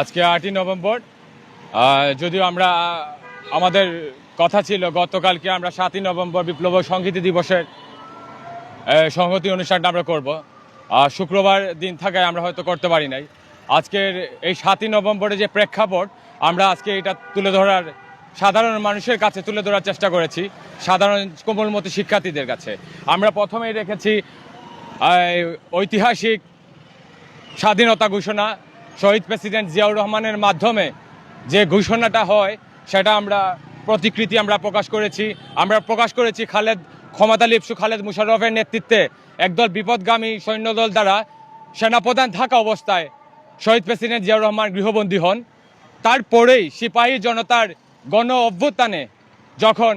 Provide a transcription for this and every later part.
আজকে আটই নভেম্বর। যদিও আমরা, আমাদের কথা ছিল গতকালকে আমরা সাতই নভেম্বর বিপ্লব সংহতি দিবসের সংহতি অনুষ্ঠানটা আমরা করব। আর শুক্রবার দিন থাকায় আমরা হয়তো করতে পারি নাই। আজকের এই সাতই নভেম্বরে যে প্রেক্ষাপট, আমরা আজকে এটা তুলে ধরার, সাধারণ মানুষের কাছে তুলে ধরার চেষ্টা করেছি, সাধারণ কোমলমতি শিক্ষার্থীদের কাছে। আমরা প্রথমেই রেখেছি ঐতিহাসিক স্বাধীনতা ঘোষণা শহীদ প্রেসিডেন্ট জিয়াউর রহমানের মাধ্যমে যে ঘোষণাটা হয়, সেটা আমরা প্রতিকৃতি আমরা প্রকাশ করেছি। আমরা প্রকাশ করেছি খালেদ, ক্ষমতা লিপসু খালেদ মুশাররফের নেতৃত্বে একদল বিপদগামী সৈন্যদল দ্বারা সেনাপ্রধান থাকা অবস্থায় শহীদ প্রেসিডেন্ট জিয়াউর রহমান গৃহবন্দী হন। তারপরেই সিপাহী জনতার গণ অভ্যুত্থানে যখন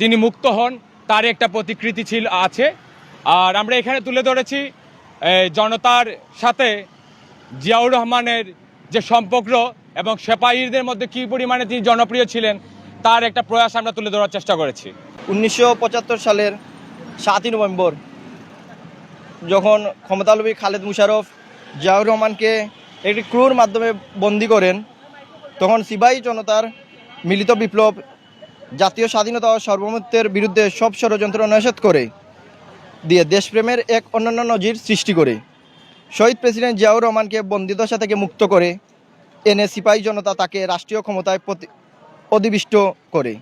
তিনি মুক্ত হন তার একটা প্রতিকৃতি ছিল, আছে। আর আমরা এখানে তুলে ধরেছি জনতার সাথে জিয়াউর রহমানের যে সম্পর্ক এবং সেপাহীদের মধ্যে কী পরিমাণে তিনি জনপ্রিয় ছিলেন, তার একটা প্রয়াস আমরা তুলে ধরার চেষ্টা করেছি। উনিশশো পঁচাত্তর সালের সাতই নভেম্বর, যখন ক্ষমতালবী খালেদ মুশারফ জিয়াউর রহমানকে একটি ক্রুর মাধ্যমে বন্দি করেন, তখন সিপাহী জনতার মিলিত বিপ্লব, জাতীয় স্বাধীনতা ও সার্বভৌমত্বের বিরুদ্ধে সব ষড়যন্ত্র নিষেধ করে দিয়ে দেশপ্রেমের এক অন্যান্য নজির সৃষ্টি করে। শহীদ প্রেসিডেন্ট জিয়াউর রহমানকে বন্দিদশা থেকে মুক্ত করে এনে সিপাহী জনতা তাকে রাষ্ট্রীয় ক্ষমতায় অধিবিষ্ট করে।